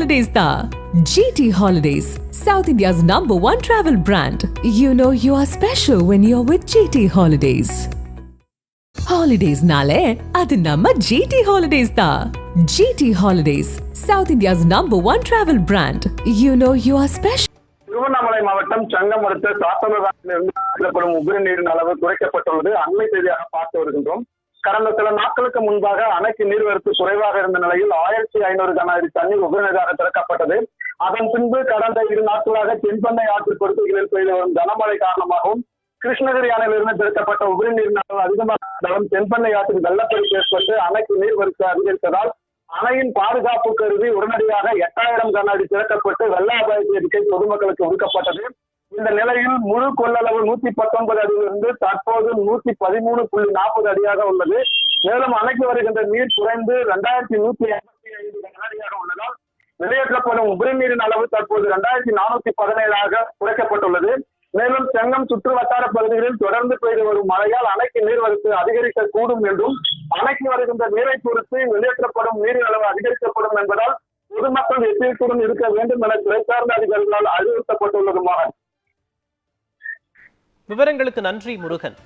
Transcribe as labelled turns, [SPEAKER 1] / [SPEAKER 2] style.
[SPEAKER 1] Holidays தான் GT Holidays, South India's number one travel brand. You know you are special when you're with GT Holidays. Holidaysனாலே அது நம்ம GT Holidays தான் GT Holidays, South India's number one travel brand. You know you are special.
[SPEAKER 2] Tiruvannamalai மாவட்டம் சங்கம் அடுத்த சாத்தனூரிலிருந்து செயல்படும் உபரி நீரின் அளவு குறைக்கப்பட்டுள்ளது அண்மை செய்தியாக பார்த்து வருகின்றோம் கடந்த சில நாட்களுக்கு முன்பாக அணைக்கு நீர்வரத்து குறைவாக இருந்த நிலையில் ஆயிரத்தி ஐநூறு கன அடி தண்ணீர் உபரிநீராக திறக்கப்பட்டது. அதன் பின்பு கடந்த இரு நாட்களாக தென்பெண்ணை ஆற்று கொடுக்கைகளில் பெய்து வரும் கனமழை காரணமாகவும் கிருஷ்ணகிரி அணையிலிருந்து திறக்கப்பட்ட உபரி நீரின் அதிகமாக இருந்தாலும் தென்பெண்ணை ஆற்றில் வெள்ளப்பெருக்கு ஏற்பட்டு அணைக்கு நீர்வரத்து அதிகரித்ததால் அணையின் பாதுகாப்பு கருதி உடனடியாக எட்டாயிரம் கன அடி திறக்கப்பட்டு வெள்ள அபாய அறிக்கை பொதுமக்களுக்கு ஒதுக்கப்பட்டது. இந்த நிலையில் முழு கொள்ளளவு நூத்தி பத்தொன்பது அடியிலிருந்து தற்போது நூத்தி பதிமூணு புள்ளி நாற்பது அடியாக உள்ளது. மேலும் அணைக்கு வருகின்ற நீர் குறைந்து இரண்டாயிரத்தி நூத்தி எண்பத்தி ஐந்து கனஅடியாக உள்ளதால் வெளியேற்றப்படும் உபரி நீரின் அளவு தற்போது இரண்டாயிரத்தி நானூத்தி பதினேழாக குறைக்கப்பட்டுள்ளது. மேலும் செங்கம் சுற்று வட்டார பகுதிகளில் தொடர்ந்து பெய்து வரும் மழையால் அணைக்கு நீர்வரத்து அதிகரிக்க கூடும் என்றும் அணைக்கு வருகின்ற நீரை பொறுத்து வெளியேற்றப்படும் நீரின் அளவு அதிகரிக்கப்படும் என்பதால் பொதுமக்கள் எச்சரிக்கையுடன் இருக்க வேண்டும் என துறை சார்ந்த அதிகாரிகளால் அறிவுறுத்தப்பட்டுள்ளதுமாக
[SPEAKER 3] விவரங்களுக்கு நன்றி முருகன்.